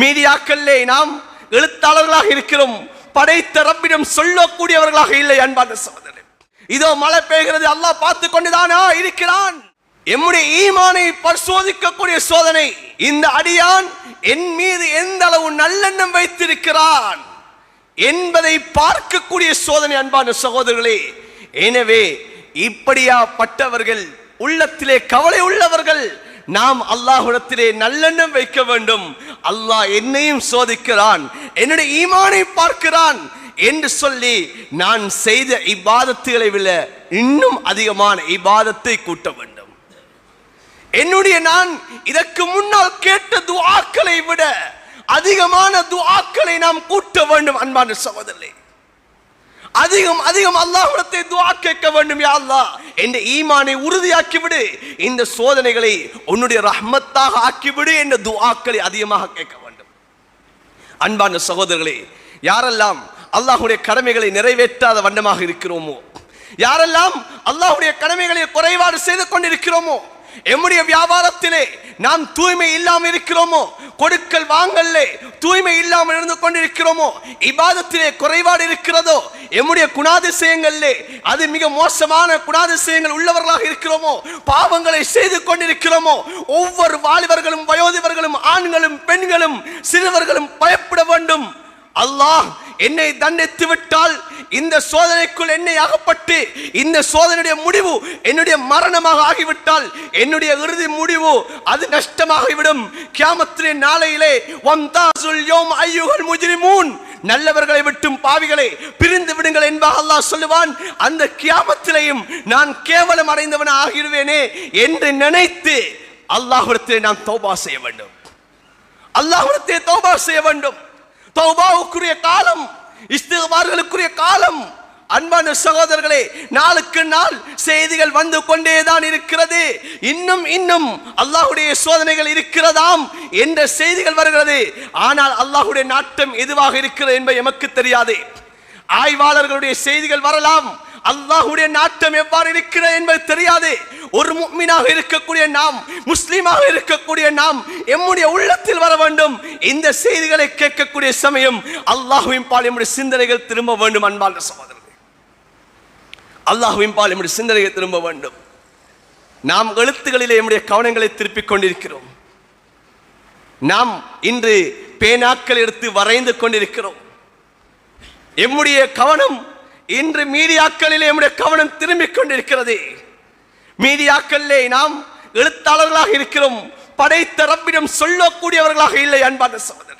மீடியாக்களிலே நாம் எழுத்தாளர்களாக இருக்கிறோம். படைத்த ரப்பிடம் சொல்லக்கூடியவர்களாக இல்லை அன்பான சகோதரன் இதோ மழை பெய்கிறது அல்லாஹ் பார்த்து கொண்டுதானா இருக்கிறான். எம்முடைய ஈமானை பரிசோதிக்கக்கூடிய சோதனை இந்த அடியான் என் மீது எந்த அளவு நல்லெண்ணம் வைத்திருக்கிறான் என்பதை பார்க்கக்கூடிய சோதனை அன்பான சகோதரர்களே. எனவே இப்படியா பட்டவர்கள் உள்ளத்திலே கவலை உள்ளவர்கள் நாம் அல்லாஹுடத்திலே நல்லெண்ணம் வைக்க வேண்டும். அல்லாஹ் என்னையும் சோதிக்கிறான் என்னுடைய ஈமானை பார்க்கிறான் என்று சொல்லி நான் செய்த இபாதத்துகளை விட இன்னும் அதிகமான இபாதத்தை கூட்ட வேண்டும். என்னுடைய நான் இதற்கு முன்னால் கேட்ட துவாக்களை விட அதிகமான துவாக்களை நாம் கூட்ட வேண்டும் அன்பான சகோதரர்களே. அதிகம் அதிகம் அல்லாஹ்விடத்தை துவா கேட்க வேண்டும் யா அல்லாஹ். என்ற ஈமானை உறுதியாக்கி விடு இந்த சோதனைகளை உன்னுடைய ரஹ்மத்தாக ஆக்கிவிடு என்ற துவாக்களை அதிகமாக கேட்க வேண்டும். அன்பான சகோதரர்களே யாரெல்லாம் அல்லாஹுடைய கடமைகளை நிறைவேற்றாத வண்ணமாக இருக்கிறோமோ யாரெல்லாம் அல்லாஹுடைய கடமைகளை குறைபாடு செய்து கொண்டிருக்கிறோமோ எம்முடைய வியாபாரத்திலே நாம் தூய்மை இல்லாமல் இருக்கிறோமோ? கொடுக்கல் வாங்கல்லே தூய்மை இல்லாமல் இருந்து கொண்டிருக்கிறோமோ? இபாதத்திலே குறைபாடு இருக்கிறதோ? எம்முடைய குணாதிசயங்களிலே அது மிக மோசமான குணாதிசயங்கள் உள்ளவர்களாக இருக்கிறோமோ? பாவங்களை செய்து கொண்டிருக்கிறோமோ? ஒவ்வொரு வாலிபர்களும் வயோதிபர்களும் ஆண்களும் பெண்களும் சிறுவர்களும் பயப்பட வேண்டும். அல்லாஹ் என்னை தண்டித்து விட்டால் இந்த சோதனைக்குள் என்னை அகப்பட்டு இந்த சோதனையுடைய முடிவு என்னுடைய மரணமாக ஆகிவிட்டால் என்னுடைய இறுதி முடிவு அது நஷ்டமாகிவிடும். கியாமத்திலே நாளையிலே வம்தாசுல் யோம் ஐயுகள் முஜ்ரிமூன். நல்லவர்களை விட்டும் பாவிகளை பிரிந்து விடுங்கள் என்பாக அல்லாஹ் சொல்லுவான். அந்த கியாமத்திலையும் நான் கேவலம் அடைந்தவன் ஆகிடுவேனே என்று நினைத்து அல்லாஹ்விடத்திலே நாம் தௌபா செய்ய வேண்டும். அல்லாஹுடத்தை தௌபா செய்ய வேண்டும். தௌபாவுக்குரிய காலம் இஸ்திகபார்களுக்குரிய காலம். அன்பான சகோதரர்களே நாளுக்கு நாள் செய்திகள் வந்து கொண்டேதான் இருக்கிறது. இன்னும் இன்னும் அல்லாஹ்வுடைய சோதனைகள் இருக்கிறதாம் என்ற செய்திகள் வருகிறது. ஆனால் அல்லாஹுடைய நாட்டம் எதுவாக இருக்கிறது என்பது எமக்கு தெரியாது. ஆய்வாளர்களுடைய செய்திகள் வரலாம். அல்லாஹுடைய நாட்டம் எவ்வாறு இருக்கிறது என்பது தெரியாது. ஒரு முக்மீனாக இருக்கக்கூடிய நாம் முஸ்லீமாக இருக்கக்கூடிய நாம் எம்முடைய உள்ளத்தில் வர வேண்டும். இந்த செய்திகளை கேட்கக்கூடிய சமயம் அல்லாஹுவின் பால் எம்முடைய சிந்தனைகள் திரும்ப வேண்டும் அன்பான சகோதரர்கள். அல்லாஹுவின் பால் எம்முடைய சிந்தனைகள் திரும்ப வேண்டும். நாம் எழுத்துகளிலே எம்முடைய கவனங்களை திருப்பிக் கொண்டிருக்கிறோம். நாம் இன்று பேனாக்கள் எடுத்து வரைந்து கொண்டிருக்கிறோம். எம்முடைய கவனம் இன்று மீடியாக்களிலே எம்முடைய கவனம் திரும்பிக் கொண்டிருக்கிறது. மீடியாக்களிலே நாம் எழுத்தாளர்களாக இருக்கிறோம். படைத்த ரப்பிடம் சொல்லக்கூடியவர்களாக இல்லை அன்பான சகோதரன்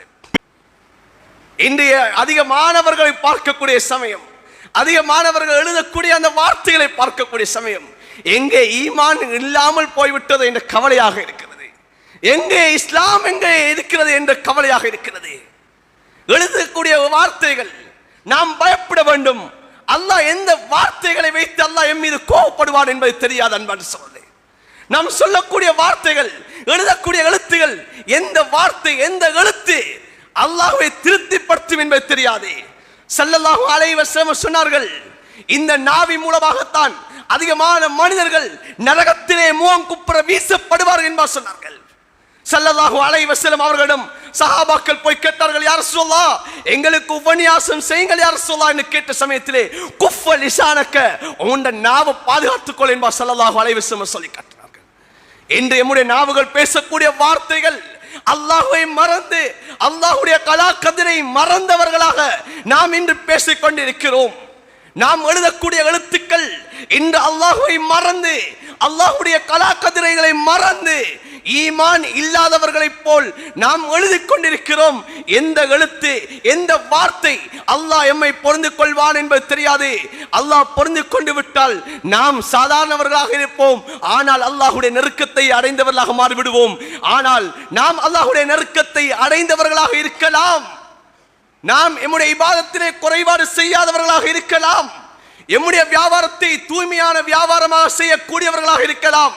இன்றைய அதிக மாணவர்களை பார்க்கக்கூடிய சமயம் அதிக மாணவர்கள் எழுதக்கூடிய அந்த வார்த்தைகளை பார்க்கக்கூடிய சமயம் எங்கே ஈமான் இல்லாமல் போய்விட்டது என்ற கவலையாக இருக்கிறது. எங்கே இஸ்லாம் எங்கே இருக்கிறது என்ற கவலையாக இருக்கிறது. எழுதக்கூடிய வார்த்தைகள் நாம் பயப்பட வேண்டும். அல்லாஹ் எந்த வார்த்தைகளை வைத்து அல்லாஹ் என் மீது கோபப்படுவார் என்பது தெரியாது அன்பான சகோதரே நாம் சொல்லக்கூடிய வார்த்தைகள் எழுதக்கூடிய எழுத்துகள் எந்த வார்த்தை எந்த எழுத்து அல்லாஹுவை திருப்திப்படுத்தும் என்பது தெரியாது. செல்லல்லாஹு அலைவர் சொன்னார்கள் இந்த நாவி மூலமாகத்தான் அதிகமான மனிதர்கள் நரகத்திலே முகம் குப்புற வீசப்படுவார்கள் என்பார் சொன்னார்கள். செல்லல்லாஹு அலைவர் வஸல்லம் அவர்களிடம் சஹாபாக்கள் போய் கேட்டார்கள் யார் சொல்லா எங்களுக்கு உபன்யாசம் செய்யுங்கள் யார் சொல்லா என்று கேட்ட சமயத்திலே குஃப லிசானக்க உண்ட நாவை பாதுகாத்துக்கொள் என்பார் ஸல்லல்லாஹு சொல்லி காட்டினார்கள். இன்று எம்முடைய நாவுகள் பேசக்கூடிய வார்த்தைகள் அல்லாஹ்வை மறந்து அல்லாஹ்வுடைய கலாக்கதிரை மறந்தவர்களாக நாம் இன்று பேசிக் கொண்டிருக்கிறோம் நாம் எழுதக்கூடிய எழுத்துக்கள் இன்று அல்லாஹுவை மறந்து அல்லாஹ்வுடைய கலாக்கதிரைகளை மறந்து ஈமான் இல்லாதவர்களைப் போல் நாம் எழுதி கொண்டிருக்கிறோம். எந்த எழுத்து எந்த வார்த்தை அல்லாஹ் எம்மை பொருந்து கொள்வான் என்பது தெரியாது. அல்லாஹ் பொருந்து கொண்டு விட்டால் நாம் சாதாரணவர்களாக இருப்போம். ஆனால் அல்லாஹ்வுடைய நெருக்கத்தை அடைந்தவர்களாக மாறிவிடுவோம். ஆனால் நாம் அல்லாஹுடைய நெருக்கத்தை அடைந்தவர்களாக இருக்கலாம். நாம் எம்முடைய இபாதத்திலே குறைபாடு செய்யாதவர்களாக இருக்கலாம். எம்முடைய வியாபாரத்தை தூய்மையான வியாபாரமாக செய்யக்கூடியவர்களாக இருக்கலாம்.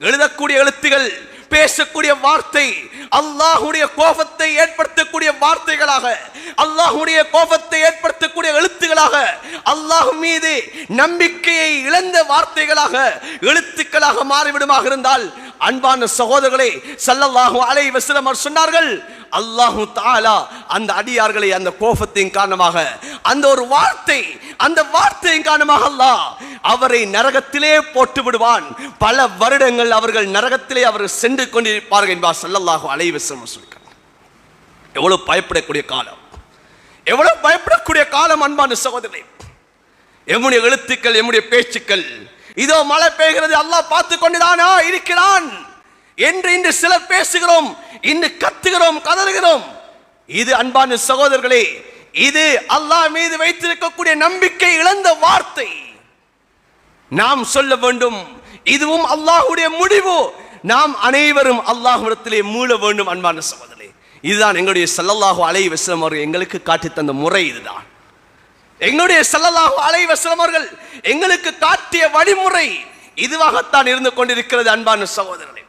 எழுதக்கூடிய எழுத்துகள் பேசக்கூடிய வார்த்தை அல்லாஹுடைய கோபத்தை ஏற்படுத்தக்கூடிய வார்த்தைகளாக அல்லாஹ்வுடைய கோபத்தை ஏற்படுத்தக்கூடிய எழுத்துக்களாக அல்லாஹ் மீது நம்பிக்கையை இழந்த வார்த்தைகளாக எழுத்துக்களாக மாறிவிடுமாக இருந்தால் அன்பான சகோதரர்களே சல்லல்லாஹு அலை வஸல்லம் சொன்னார்கள் அல்லாஹு தாலா அந்த அடியார்களை அந்த கோபத்தின் காரணமாக அந்த ஒரு வார்த்தை அந்த வார்த்தையின் காரணமாக அல்லாஹ் அவரை நரகத்திலே போட்டு விடுவான். பல வருடங்கள் அவர்கள் நரகத்திலே அவர்கள் சென்று கொண்டிருப்பார்கள் என்பார் ஸல்லல்லாஹு அலைவசம் வஸல்லம் சொல்லியிருக்காங்க எவ்வளவு பயப்படக்கூடிய காலம். எவ்வளவு பயப்படக்கூடிய காலம் அன்பான சகோதரே எம்முடைய எழுத்துக்கள் எம்முடைய பேச்சுக்கள் இதோ மழை பெய்கிறது அல்லாஹ் பார்த்து கொண்டுதானா இருக்கிறான்? என்று இன்று சிலர் பேசுகிறோம் இன்று கத்துகிறோம் கதறுகிறோம். இது அன்பான சகோதரர்களே இது அல்லாஹ் மீது வைத்திருக்கக்கூடிய நம்பிக்கை இழந்த வார்த்தை. நாம் சொல்ல வேண்டும் இதுவும் அல்லாஹுடைய முடிவு. நாம் அனைவரும் அல்லாஹுடத்திலே மூழ வேண்டும் அன்பான சகோதரே இதுதான் எங்களுடைய சல்லல்லாஹு அலை வசலம் அவர்கள் எங்களுக்கு காட்டித் தந்த முறை இதுதான். எங்களுடைய சல்லல்லாஹு அலை வசலம் அவர்கள் எங்களுக்கு காட்டிய வழிமுறை இதுவாகத்தான் இருந்து கொண்டிருக்கிறது அன்பான சகோதரர்களே.